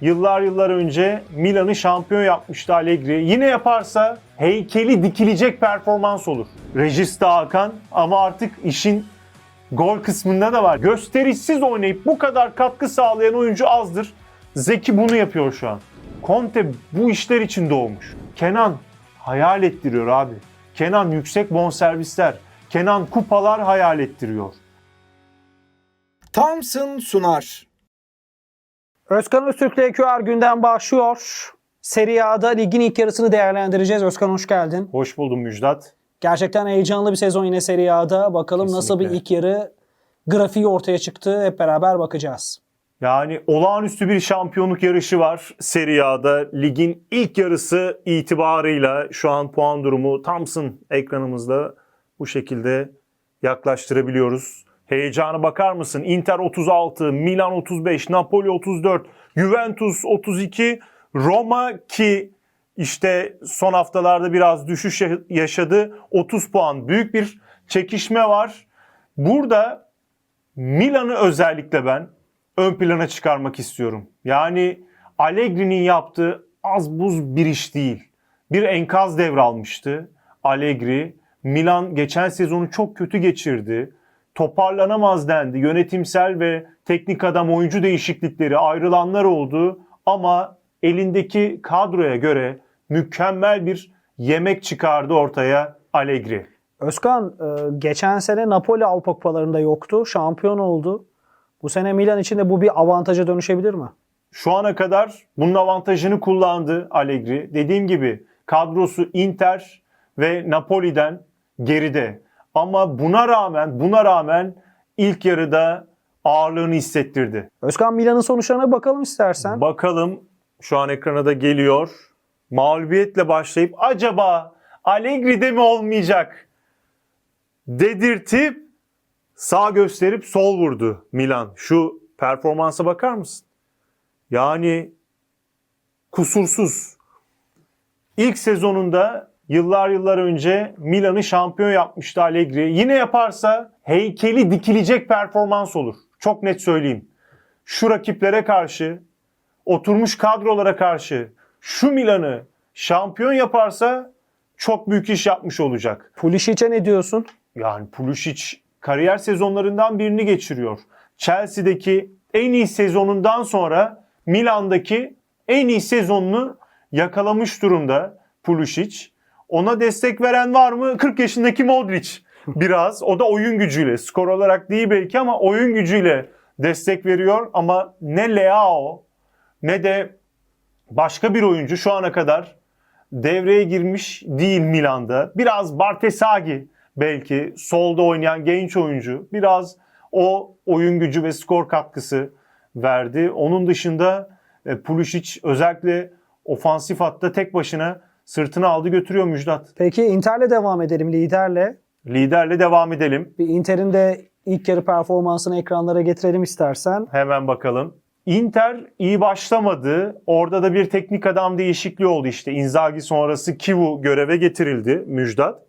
yıllar yıllar önce Milan'ı şampiyon yapmıştı Allegri. Yine yaparsa heykeli dikilecek performans olur. Regista Hakan ama artık işin gol kısmında da var. Gösterişsiz oynayıp bu kadar katkı sağlayan oyuncu azdır. Zeki bunu yapıyor şu an. Conte bu işler için doğmuş. Kenan hayal ettiriyor abi. Kenan yüksek bonservisler. Kenan kupalar hayal ettiriyor. Thompson sunar. Özkan Öztürk'le EQR günden başlıyor. Serie A'da ligin ilk yarısını değerlendireceğiz. Özkan hoş geldin. Hoş buldum Müjdat. Gerçekten heyecanlı bir sezon yine Serie A'da. Bakalım nasıl bir Kesinlikle. ilk yarı grafiği ortaya çıktı. Hep beraber bakacağız. Yani olağanüstü bir şampiyonluk yarışı var Serie A'da. Ligin ilk yarısı itibarıyla şu an puan durumu Thompson ekranımızda bu şekilde yaklaştırabiliyoruz. Heyecana bakar mısın? Inter 36, Milan 35, Napoli 34, Juventus 32, Roma ki işte son haftalarda biraz düşüş ya- yaşadı. 30 puan. Büyük bir çekişme var. Burada Milan'ı özellikle ben ön plana çıkarmak istiyorum. Yani Allegri'nin yaptığı az buz bir iş değil. Bir enkaz devralmıştı Allegri. Milan geçen sezonu çok kötü geçirdi. Toparlanamaz dendi. Yönetimsel ve teknik adam oyuncu değişiklikleri ayrılanlar oldu. Ama elindeki kadroya göre mükemmel bir yemek çıkardı ortaya Allegri. Özkan e, geçen sene Napoli Avrupa Kupalarında yoktu. Şampiyon oldu. Bu sene Milan için de bu bir avantaja dönüşebilir mi? Şu ana kadar bunun avantajını kullandı Allegri. Dediğim gibi kadrosu Inter ve Napoli'den geride. Ama buna rağmen buna rağmen ilk yarıda ağırlığını hissettirdi. Özkan Milan'ın sonuçlarına bakalım istersen. Bakalım şu an ekrana da geliyor. Mağlubiyetle başlayıp acaba Allegri'de mi olmayacak dedirtip sağ gösterip sol vurdu Milan. Şu performansa bakar mısın? Yani kusursuz. İlk sezonunda yıllar yıllar önce Milan'ı şampiyon yapmıştı Allegri. Yine yaparsa heykeli dikilecek performans olur. Çok net söyleyeyim. Şu rakiplere karşı, oturmuş kadrolara karşı şu Milan'ı şampiyon yaparsa çok büyük iş yapmış olacak. Pulisic'e ne diyorsun? Yani Pulisic kariyer sezonlarından birini geçiriyor. Chelsea'deki en iyi sezonundan sonra Milan'daki en iyi sezonunu yakalamış durumda Pulisic. Ona destek veren var mı? 40 yaşındaki Modric biraz. O da oyun gücüyle. Skor olarak değil belki ama oyun gücüyle destek veriyor. Ama ne Leao ne de başka bir oyuncu şu ana kadar devreye girmiş değil Milan'da. Biraz Bartesagi belki solda oynayan genç oyuncu. Biraz o oyun gücü ve skor katkısı verdi. Onun dışında e, Pulisic özellikle ofansif hatta tek başına sırtını aldı götürüyor Müjdat. Peki Inter'le devam edelim liderle. Liderle devam edelim. Bir Inter'in de ilk yarı performansını ekranlara getirelim istersen. Hemen bakalım. Inter iyi başlamadı. Orada da bir teknik adam değişikliği oldu işte. Inzaghi sonrası Kivu göreve getirildi Müjdat.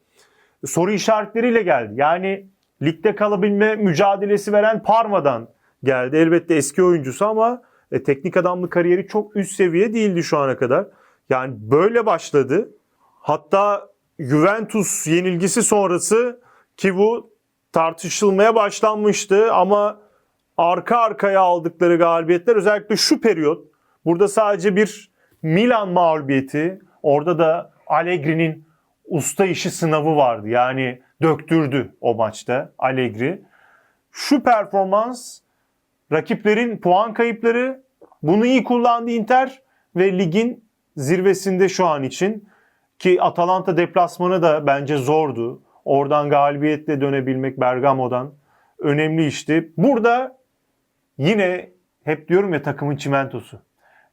Soru işaretleriyle geldi. Yani ligde kalabilme mücadelesi veren Parma'dan geldi. Elbette eski oyuncusu ama e, teknik adamlık kariyeri çok üst seviye değildi şu ana kadar. Yani böyle başladı. Hatta Juventus yenilgisi sonrası Kivu tartışılmaya başlanmıştı ama arka arkaya aldıkları galibiyetler özellikle şu periyot burada sadece bir Milan mağlubiyeti orada da Allegri'nin usta işi sınavı vardı. Yani döktürdü o maçta Allegri. Şu performans rakiplerin puan kayıpları bunu iyi kullandı Inter ve ligin zirvesinde şu an için ki Atalanta deplasmanı da bence zordu. Oradan galibiyetle dönebilmek Bergamo'dan önemli işti. Burada yine hep diyorum ya takımın çimentosu.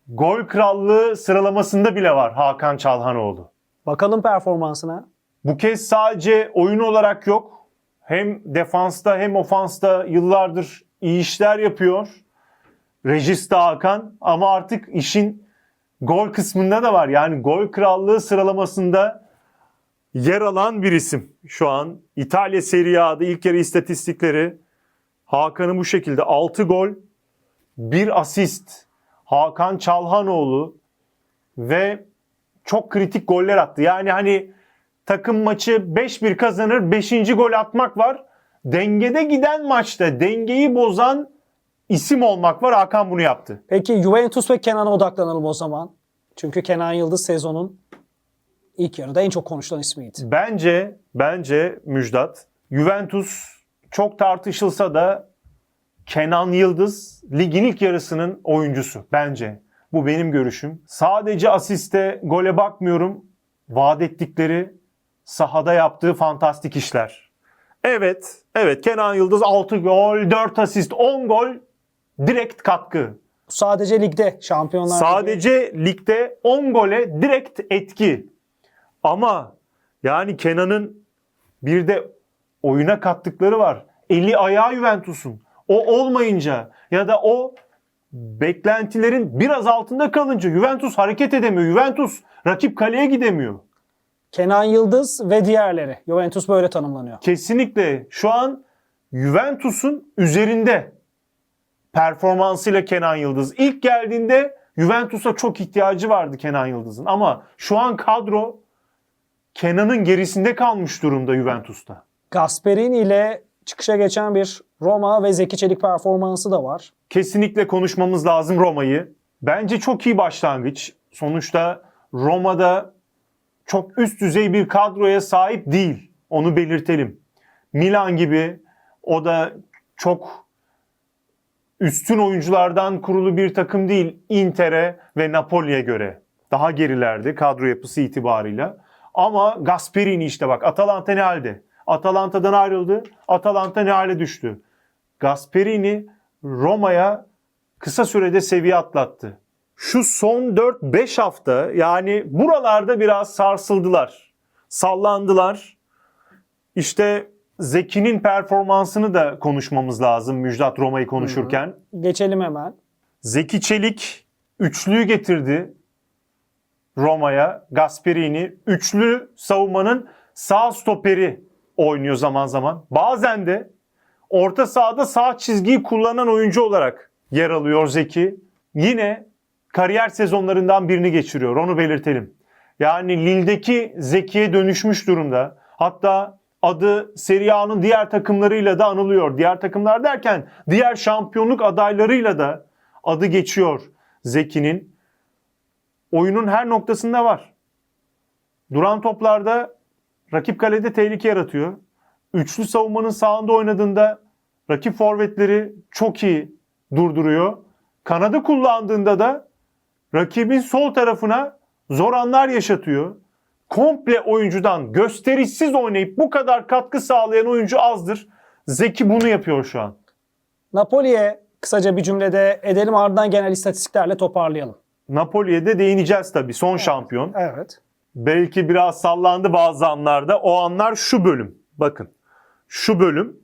Gol krallığı sıralamasında bile var Hakan Çalhanoğlu. Bakalım performansına. Bu kez sadece oyun olarak yok. Hem defansta hem ofansta yıllardır iyi işler yapıyor. Regista Hakan ama artık işin gol kısmında da var. Yani gol krallığı sıralamasında yer alan bir isim şu an. İtalya Serie A'da ilk yarı istatistikleri Hakan'ın bu şekilde 6 gol, 1 asist. Hakan Çalhanoğlu ve çok kritik goller attı. Yani hani takım maçı 5-1 kazanır 5. gol atmak var. Dengede giden maçta dengeyi bozan isim olmak var. Hakan bunu yaptı. Peki Juventus ve Kenan'a odaklanalım o zaman. Çünkü Kenan Yıldız sezonun ilk yarıda en çok konuşulan ismiydi. Bence bence Müjdat Juventus çok tartışılsa da Kenan Yıldız ligin ilk yarısının oyuncusu bence. Bu benim görüşüm. Sadece asiste, gole bakmıyorum. Vaat ettikleri sahada yaptığı fantastik işler. Evet, evet Kenan Yıldız 6 gol, 4 asist, 10 gol direkt katkı. Sadece ligde Şampiyonlar Ligi. Sadece ligde 10 gole direkt etki. Ama yani Kenan'ın bir de oyuna kattıkları var. Eli ayağı Juventus'un. O olmayınca ya da o beklentilerin biraz altında kalınca Juventus hareket edemiyor. Juventus rakip kaleye gidemiyor. Kenan Yıldız ve diğerleri. Juventus böyle tanımlanıyor. Kesinlikle şu an Juventus'un üzerinde performansıyla Kenan Yıldız. İlk geldiğinde Juventus'a çok ihtiyacı vardı Kenan Yıldız'ın ama şu an kadro Kenan'ın gerisinde kalmış durumda Juventus'ta. Gasperini ile çıkışa geçen bir Roma ve Zeki Çelik performansı da var. Kesinlikle konuşmamız lazım Roma'yı. Bence çok iyi başlangıç. Sonuçta Roma'da çok üst düzey bir kadroya sahip değil. Onu belirtelim. Milan gibi o da çok üstün oyunculardan kurulu bir takım değil. Inter'e ve Napoli'ye göre. Daha gerilerde kadro yapısı itibarıyla. Ama Gasperini işte bak Atalanta ne halde? Atalanta'dan ayrıldı. Atalanta ne hale düştü? Gasperini Roma'ya kısa sürede seviye atlattı. Şu son 4-5 hafta yani buralarda biraz sarsıldılar. Sallandılar. İşte Zeki'nin performansını da konuşmamız lazım Müjdat Roma'yı konuşurken. Geçelim hemen. Zeki Çelik üçlüyü getirdi Roma'ya. Gasperini üçlü savunmanın sağ stoperi oynuyor zaman zaman. Bazen de orta sahada sağ çizgiyi kullanan oyuncu olarak yer alıyor Zeki. Yine kariyer sezonlarından birini geçiriyor. Onu belirtelim. Yani Lille'deki Zeki'ye dönüşmüş durumda. Hatta adı Serie A'nın diğer takımlarıyla da anılıyor. Diğer takımlar derken diğer şampiyonluk adaylarıyla da adı geçiyor Zeki'nin. Oyunun her noktasında var. Duran toplarda rakip kalede tehlike yaratıyor. Üçlü savunmanın sağında oynadığında rakip forvetleri çok iyi durduruyor. Kanadı kullandığında da rakibin sol tarafına zor anlar yaşatıyor. Komple oyuncudan gösterişsiz oynayıp bu kadar katkı sağlayan oyuncu azdır. Zeki bunu yapıyor şu an. Napoli'ye kısaca bir cümlede edelim ardından genel istatistiklerle toparlayalım. Napoli'ye de değineceğiz tabii. Son şampiyon. Evet. Belki biraz sallandı bazı anlarda. O anlar şu bölüm. Bakın. Şu bölüm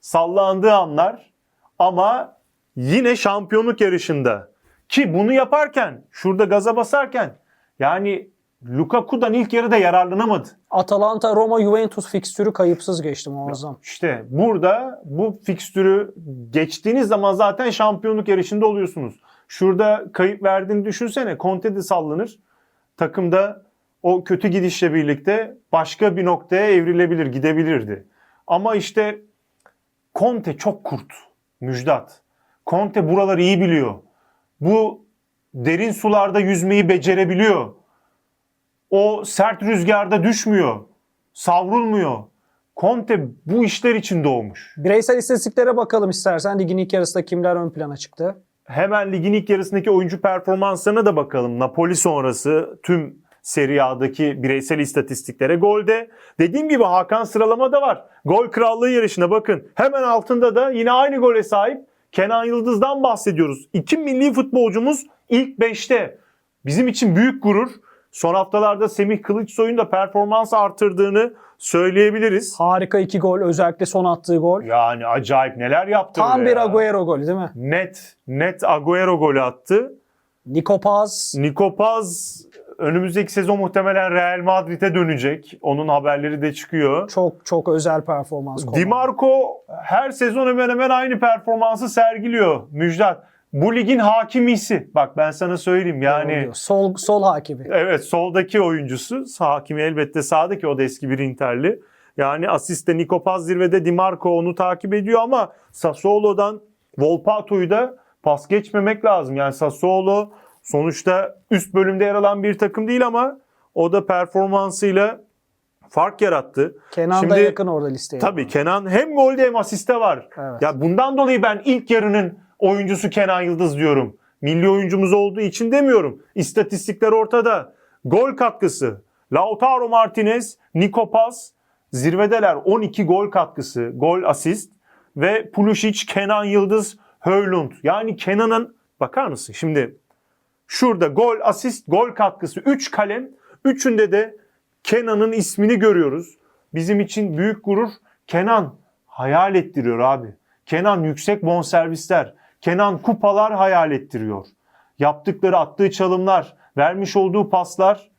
sallandığı anlar ama yine şampiyonluk yarışında. Ki bunu yaparken, şurada gaza basarken yani Lukaku'dan ilk yarıda yararlanamadı. Atalanta, Roma, Juventus fikstürü kayıpsız geçti muazzam. İşte burada bu fikstürü geçtiğiniz zaman zaten şampiyonluk yarışında oluyorsunuz. Şurada kayıp verdiğini düşünsene. Conte de sallanır. Takımda o kötü gidişle birlikte başka bir noktaya evrilebilir, gidebilirdi. Ama işte Conte çok kurt. Müjdat. Conte buraları iyi biliyor. Bu derin sularda yüzmeyi becerebiliyor. O sert rüzgarda düşmüyor. Savrulmuyor. Conte bu işler için doğmuş. Bireysel istatistiklere bakalım istersen. Ligin ilk yarısında kimler ön plana çıktı? Hemen ligin ilk yarısındaki oyuncu performanslarına da bakalım. Napoli sonrası tüm Serie A'daki bireysel istatistiklere golde. Dediğim gibi Hakan sıralamada var. Gol krallığı yarışına bakın. Hemen altında da yine aynı gole sahip Kenan Yıldız'dan bahsediyoruz. İki milli futbolcumuz ilk 5'te. Bizim için büyük gurur. Son haftalarda Semih Kılıçsoy'un da performans artırdığını söyleyebiliriz. Harika iki gol. Özellikle son attığı gol. Yani acayip neler yaptı Tam bir ya. Agüero golü değil mi? Net, net Agüero golü attı. Niko Paz. Niko Paz önümüzdeki sezon muhtemelen Real Madrid'e dönecek. Onun haberleri de çıkıyor. Çok çok özel performans. Di Marco her sezon hemen hemen aynı performansı sergiliyor Müjdat. Bu ligin hakimisi. Bak ben sana söyleyeyim yani. Sol sol hakimi. Evet soldaki oyuncusu. Sağ hakimi elbette sağdaki o da eski bir Interli. Yani asiste Nico Paz zirvede Di Marco onu takip ediyor ama Sassuolo'dan Volpato'yu da pas geçmemek lazım. Yani Sassuolo sonuçta üst bölümde yer alan bir takım değil ama o da performansıyla fark yarattı. Kenan da Şimdi- yakın orada listeye. Tabii Kenan hem golde hem asiste var. Evet. Ya bundan dolayı ben ilk yarının oyuncusu Kenan Yıldız diyorum. Milli oyuncumuz olduğu için demiyorum. İstatistikler ortada. Gol katkısı. Lautaro Martinez, Nico Paz zirvedeler. 12 gol katkısı, gol asist ve Pulisic, Kenan Yıldız, Höylund. Yani Kenan'ın bakar mısın şimdi şurada gol, asist, gol katkısı 3 kalem. Üçünde de Kenan'ın ismini görüyoruz. Bizim için büyük gurur. Kenan hayal ettiriyor abi. Kenan yüksek bonservisler. Kenan kupalar hayal ettiriyor. Yaptıkları attığı çalımlar, vermiş olduğu paslar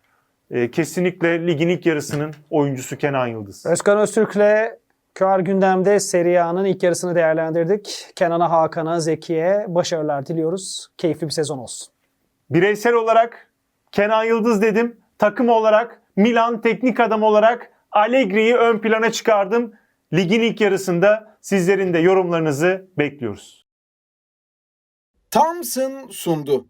e, kesinlikle ligin ilk yarısının oyuncusu Kenan Yıldız. Özkan Öztürk'le QR gündemde Serie A'nın ilk yarısını değerlendirdik. Kenan'a, Hakan'a, Zeki'ye başarılar diliyoruz. Keyifli bir sezon olsun. Bireysel olarak Kenan Yıldız dedim. Takım olarak Milan teknik adam olarak Allegri'yi ön plana çıkardım. Ligin ilk yarısında sizlerin de yorumlarınızı bekliyoruz. Thompson sundu.